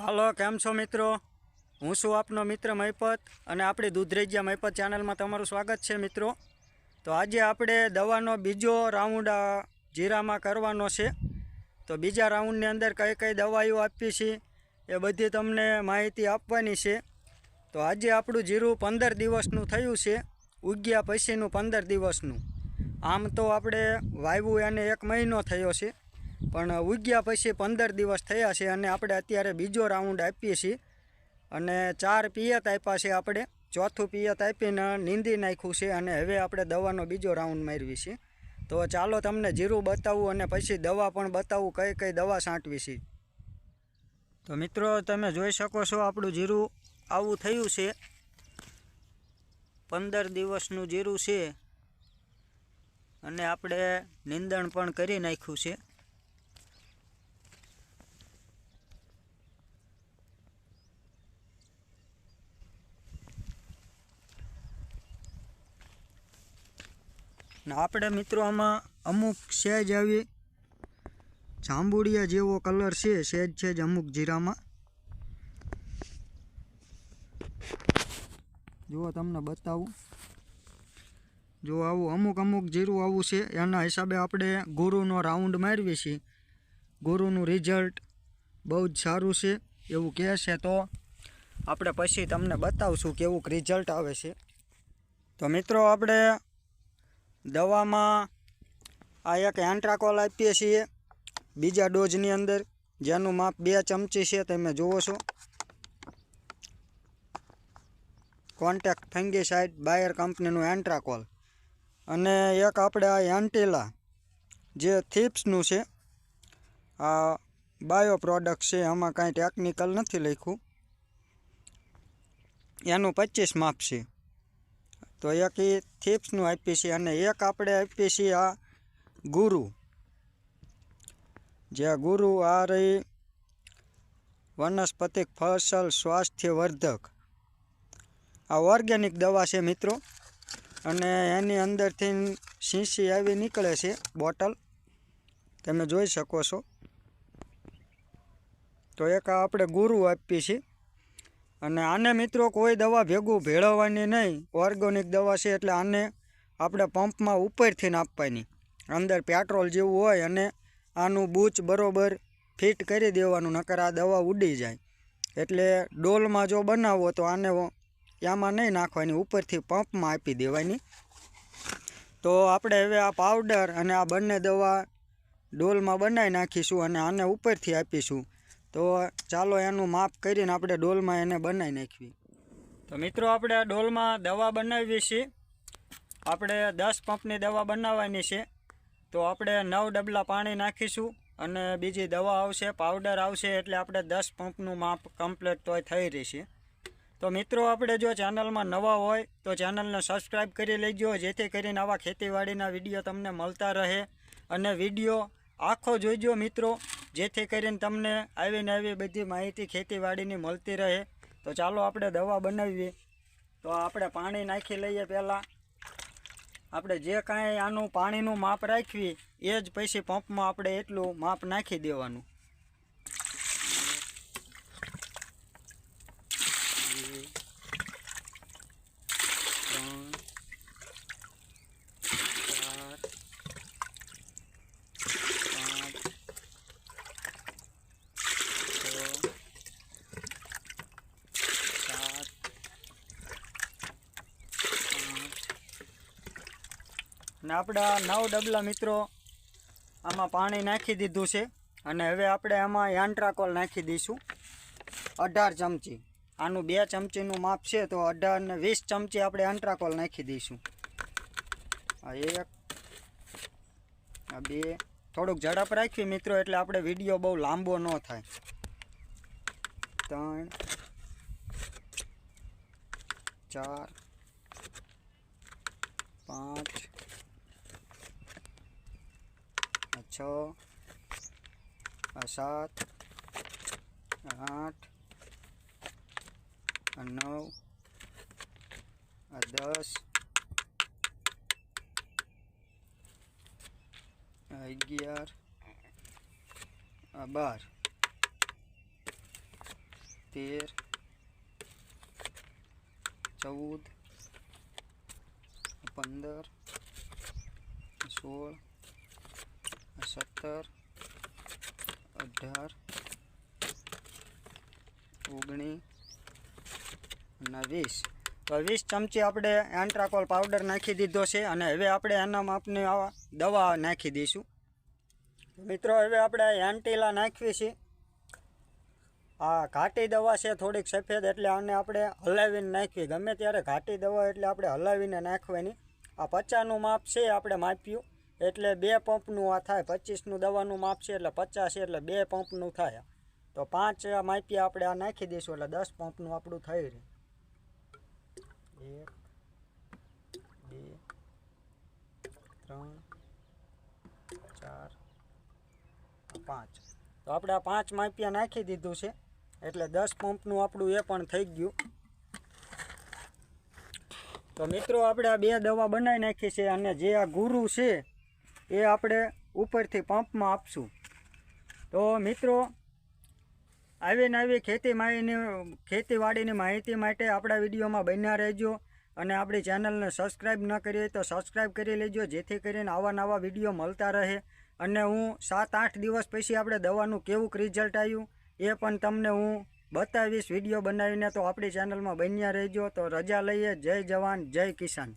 હાલો, કેમ છો મિત્રો? હું છું આપનો મિત્ર મહિપત અને આપણી દૂધરેજિયા મહિપત ચેનલમાં તમારું સ્વાગત છે મિત્રો. તો આજે આપણે દવાનો બીજો રાઉન્ડ જીરામાં કરવાનો છે. તો બીજા રાઉન્ડની અંદર કઈ કઈ દવાઈઓ આપી છે, એ બધી તમને માહિતી આપવાની છે. તો આજે આપણું જીરું પંદર દિવસનું થયું છે, ઉગ્યા પછીનું પંદર દિવસનું. આમ તો આપણે વાવ્યું એને એક મહિનો થયો છે. પણ ઉગ્યા પછી પંદર દિવસ થયા છે અને આપણે અત્યારે બીજો રાઉન્ડ આપીએ છીએ. અને ચાર પિયત આપ્યા છે આપણે. ચોથું પિયત આપીને નીંદી નાખ્યું છે અને હવે આપણે દવાનો બીજો રાઉન્ડ મારવી છે. તો ચાલો તમને જીરું બતાવું અને પછી દવા પણ બતાવું કઈ કઈ દવા છાંટવી છે. તો મિત્રો, તમે જોઈ શકો છો આપણું જીરું આવું થયું છે. પંદર દિવસનું જીરું છે. અને આપણે નિંદણ પણ કરી નાખ્યું છે. ને આપણે મિત્રો આમાં અમુક સેજ આવી, જાંબુડિયા જેવો કલર છે, સેજ છે જ અમુક જીરામાં. જુઓ તમને બતાવું. જો આવું અમુક અમુક જીરું આવું છે, એના હિસાબે આપણે ગુરુનો રાઉન્ડ મારવી છીએ ગુરુનું રિઝલ્ટ બહુ જ સારું છે, એવું કહે છે તો આપણે પછી તમને બતાવશું કેવું રિઝલ્ટ આવે છે. તો મિત્રો આપણે દવામાં આ એક એન્ટ્રાકોલ આપીએ છીએ. બીજા ડોઝની અંદર, જેનું માપ બે ચમચી છે, તમે જુઓ છો. કોન્ટેક્ટ ફંગીસાઇડ બાયર કંપનીનું એન્ટ્રાકોલ અને એક આપણે આ એન્ટીલા જે થીપ્સનું છે, આ બાયો પ્રોડક્ટ છે, આમાં કાંઈ ટેકનિકલ નથી લખ્યું. એનું પચીસ માપ છે. તો એક એ થિપ્સનું આપીએ છીએ અને એક આપણે આપીએ છીએ આ ગુરુ. જે ગુરુ આ રહી વનસ્પતિક ફસલ સ્વાસ્થ્યવર્ધક. આ ઓર્ગેનિક દવા છે મિત્રો. અને એની અંદરથી શીશી આવી નીકળે છે બોટલ. તમે જોઈ શકો છો. તો એક આપણે ગુરુ આપીએ છીએ. અને આને મિત્રો કોઈ દવા ભેગું ભેળવવાની નહીં. ઓર્ગોનિક દવા છે એટલે આને આપણે પંપમાં ઉપરથી નાપવાની અંદર પેટ્રોલ જેવું હોય અને આનું બૂચ બરોબર ફિટ કરી દેવાનું, નકર આ દવા ઉડી જાય. એટલે ડોલમાં જો બનાવો તો આને એમાં નહીં નાખવાની, ઉપરથી પંપમાં આપી દેવાની. તો આપણે હવે આ પાવડર અને આ બંને દવા ડોલમાં બનાવી નાખીશું અને આને ઉપરથી આપીશું. તો ચાલો એનું માપ કરીને આપણે ડોલમાં એને બનાવી નાખવી. તો મિત્રો, આપણે ડોલમાં દવા બનાવીએ છીએ. આપણે દસ પંપની દવા બનાવવાની છે. તો આપણે નવ ડબલા પાણી નાખીશું અને બીજી દવા આવશે, પાવડર આવશે, એટલે આપણે દસ પંપનું માપ કમ્પ્લીટ તોય થઈ રહેશે. તો મિત્રો, આપણે જો ચેનલમાં નવા હોય, તો ચેનલને સબસ્ક્રાઈબ કરી લેજો, જેથી કરીને આવા ખેતીવાડીના વીડિયો તમને મળતા રહે. અને વીડિયો આખો જોઈજો મિત્રો. જેથી કરીને તમને આવીને આવી બધી માહિતી ખેતીવાડીની મળતી રહે. તો ચાલો આપણે દવા બનાવીએ. તો આપણે પાણી નાખી લઈએ પહેલાં. આપણે જે કાંઈ આનું પાણીનું માપ રાખવી, એ જ પછી પંપમાં આપણે એટલું માપ નાખી દેવાનું. ત્રણ ચાર પાંચ છ સાત આઠ ને આપણે નવ ડબલા મિત્રો આમાં પાણી નાખી દીધું છે અને હવે આપણે આમાં યાન્ટ્રાકોલ નાખી દઈશું. અઢાર ચમચી. આનું બે ચમચીનું માપ છે તો અઢાર ને વીસ ચમચી આપણે એન્ટ્રાકોલ નાખી દઈશું. એક, આ બે. થોડુંક ઝડપ રાખવી મિત્રો, એટલે આપણે વીડિયો બહુ લાંબો ન થાય. ત્રણ, ચાર, પાંચ આ છ આ સાત આ આઠ આ નવ આ દસ આ અગિયાર આ બાર તેર ચૌદ પંદર સોળ સત્તર અઢાર ઓગણીસ અને વીસ. તો વીસ ચમચી આપણે એન્ટ્રાકોલ પાવડર નાખી દીધો છે અને હવે આપણે એના માપને આવા દવા નાખી દઈશું. મિત્રો, હવે આપણે એન્ટીલા નાખવી છે. આ ઘાટી દવા છે, થોડીક સફેદ એટલે આને આપણે હલાવીને નાખવી. ગમે ત્યારે ઘાટી દવા એટલે આપણે હલાવીને નાખવાની. આ પચાસનું માપ છે, આપણે માપ્યું. એટલે બે પંપનું આ થાય, પચીસનું દવાનું માપ છે એટલે પચાસ, એટલે બે પંપનું થાય. તો પાંચ માપી આપણે આ નાખી દઈશું, એટલે દસ પંપનું આપણું થઈ રહે. એક, બે, ત્રણ, ચાર, પાંચ. તો આપણે આ પાંચ માપિયા નાખી દીધું છે, એટલે દસ પંપનું આપણું એ પણ થઈ ગયું. તો મિત્રો, આપણે આ બે દવા બનાવી નાખી છે, અને જે આ ગુરુ છે એ આપણે ઉપરથી પંપમાં આપશું. તો મિત્રો, આવી ખેતી માહિતી ખેતીવાડીની માહિતી માટે આપણા વિડીયોમાં બન્યા રહેજો અને આપણી ચેનલને સબસ્ક્રાઈબ ન કરી તો સબસ્ક્રાઈબ કરી લેજો, જેથી કરીને આવા નવા વીડિયો મળતા રહે. અને હું સાત આઠ દિવસ પછી આપણે દવાનું કેવું રિઝલ્ટ આવ્યું એ પણ તમને હું બતાવીશ. વીડિયો બનાવીને તો આપણી ચેનલમાં બન્યા રહેજો. તો રજા લઈએ. જય જવાન, જય કિસાન.